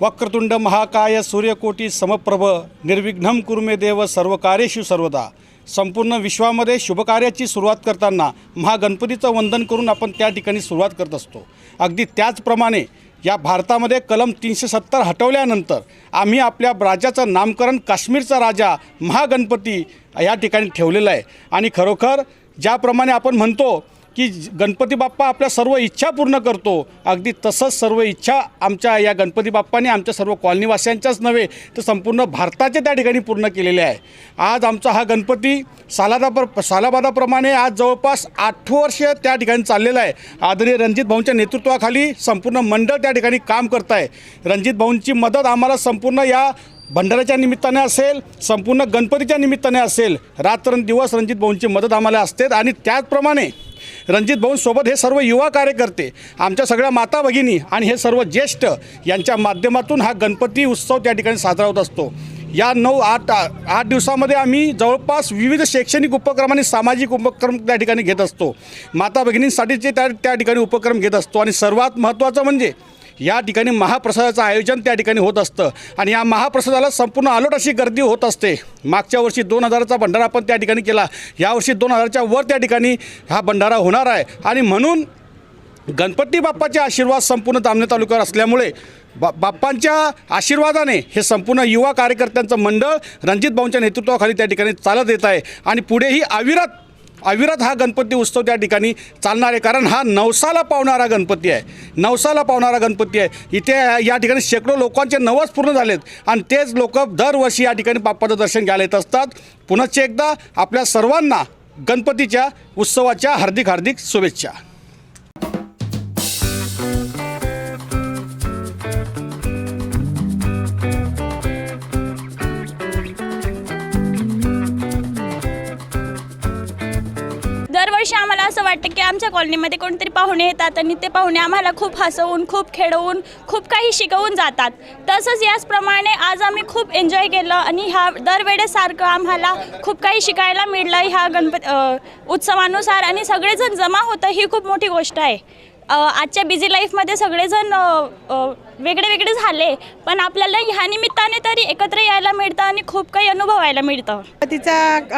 वक्रतुंड महाकाय सूर्यकोटी समप्रभ निर्विघ्नम कुर्मे देव सर्व कार्येशु सर्वदा. संपूर्ण विश्वामध्ये शुभकार्याची सुरुवात करताना महागणपतीचं वंदन करून आपण त्या ठिकाणी सुरुवात करत असतो. अगदी त्याचप्रमाणे या भारतामध्ये कलम तीनशे सत्तर हटवल्यानंतर आम्ही आपल्या राज्याचं नामकरण काश्मीरचा राजा महागणपती या ठिकाणी ठेवलेला आहे. आणि खरोखर ज्याप्रमाणे आपण म्हणतो की गणपती बाप्पा आपल्या सर्व इच्छा पूर्ण करतो. अगदी तसंच सर्व इच्छा आमच्या या गणपती बाप्पाने आमच्या सर्व कॉलनीवासियांच्याच नव्हे तर संपूर्ण भारताच्या त्या ठिकाणी पूर्ण केलेले आहे. आज आमचा हा गणपती सालादापर सालाबादाप्रमाणे आज जवळपास आठ वर्ष त्या ठिकाणी चाललेला आहे. आदरणीय रणजित भाऊंच्या नेतृत्वाखाली संपूर्ण मंडळ त्या ठिकाणी काम करत आहे. रणजित भाऊंची मदत आम्हाला संपूर्ण या भंडाऱ्याच्या निमित्ताने असेल संपूर्ण गणपतीच्या निमित्ताने असेल. रात्रंदिवस रणजित भाऊंची मदत आम्हाला असते आणि त्याचप्रमाणे रणजित भाऊंसोबत हे सर्व युवा कार्यकर्ते आमच्या सगळ्या माता भगिनी आणि हे सर्व ज्येष्ठ यांच्या माध्यमातून हा गणपती उत्सव त्या ठिकाणी साजरा होत असतो. या नऊ आठ आठ दिवसामध्ये आम्ही जवळपास विविध शैक्षणिक उपक्रम आणि सामाजिक उपक्रम त्या ठिकाणी घेत असतो. माता भगिनींसाठीचे त्या त्या ठिकाणी उपक्रम घेत असतो. आणि सर्वात महत्त्वाचं म्हणजे या ठिकाणी महाप्रसादाचं आयोजन त्या ठिकाणी होत असतं. आणि या महाप्रसादाला संपूर्ण आलोट अशी गर्दी होत असते. मागच्या वर्षी दोन हजाराचा भंडारा आपण त्या ठिकाणी केला. यावर्षी दोन हजारच्या वर त्या ठिकाणी हा भंडारा होणार आहे. आणि म्हणून गणपती बाप्पाचे आशीर्वाद संपूर्ण दामणे तालुक्यावर असल्यामुळे बा बाप्पांच्या आशीर्वादाने हे संपूर्ण युवा कार्यकर्त्यांचं मंडळ रणजित भाऊंच्या नेतृत्वाखाली त्या ठिकाणी चालत येत आहे. आणि पुढेही अविरत अविरत हा गणपती उत्सव त्या ठिकाणी चालणार आहे. कारण हा नवसाला पावणारा गणपती आहे. नवसाला पावणारा गणपती आहे. इथे या ठिकाणी शेकडो लोकांचे नवस पूर्ण झालेत. आणि तेच लोक दरवर्षी या ठिकाणी बाप्पाचं दर्शन घ्यायला येत असतात. पुनश्च एकदा आपल्या सर्वांना गणपतीच्या उत्सवाच्या हार्दिक हार्दिक शुभेच्छा. दरवर्षी आम्हाला असं वाटतं की आमच्या कॉलनीमध्ये कोणतरी पाहुणे येतात आणि ते पाहुणे आम्हाला खूप हसवून खूप खेळवून खूप काही शिकवून जातात. तसंच याचप्रमाणे आज आम्ही खूप एन्जॉय केलं आणि ह्या दरवेळेसारखं आम्हाला खूप काही शिकायला मिळलं. ह्या गणपती उत्सवानुसार आणि सगळेजण जमा होतं ही खूप मोठी गोष्ट आहे. आजच्या बिझी लाईफमध्ये सगळेजण वेगळे वेगळे झाले पण आपल्याला ह्या निमित्ताने तरी एकत्र यायला मिळतं आणि खूप काही अनुभवायला मिळतं. गणपतीचा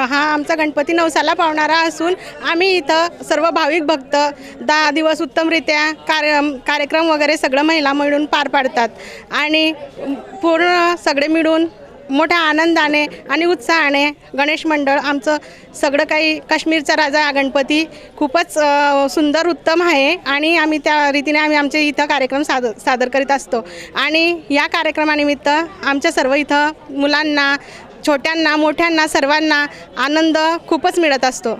हा आमचा गणपती नवसाला पावणारा असून आम्ही इथं सर्व भाविक भक्त दहा दिवस उत्तमरित्या कार्य कार्यक्रम वगैरे सगळं महिला मिळून पार पाडतात. आणि पूर्ण सगळे मिळून मोठ्या आनंदाने आणि उत्साहाने गणेश मंडळ आमचं सगळं काही काश्मीरचा राजा हा गणपती खूपच सुंदर उत्तम आहे. आणि आम्ही त्या रीतीने आम्ही आमचे इथं कार्यक्रम सादर सादर करीत असतो. आणि या कार्यक्रमानिमित्त आमच्या सर्व इथं मुलांना छोट्यांना मोठ्यांना सर्वांना आनंद खूपच मिळत असतो.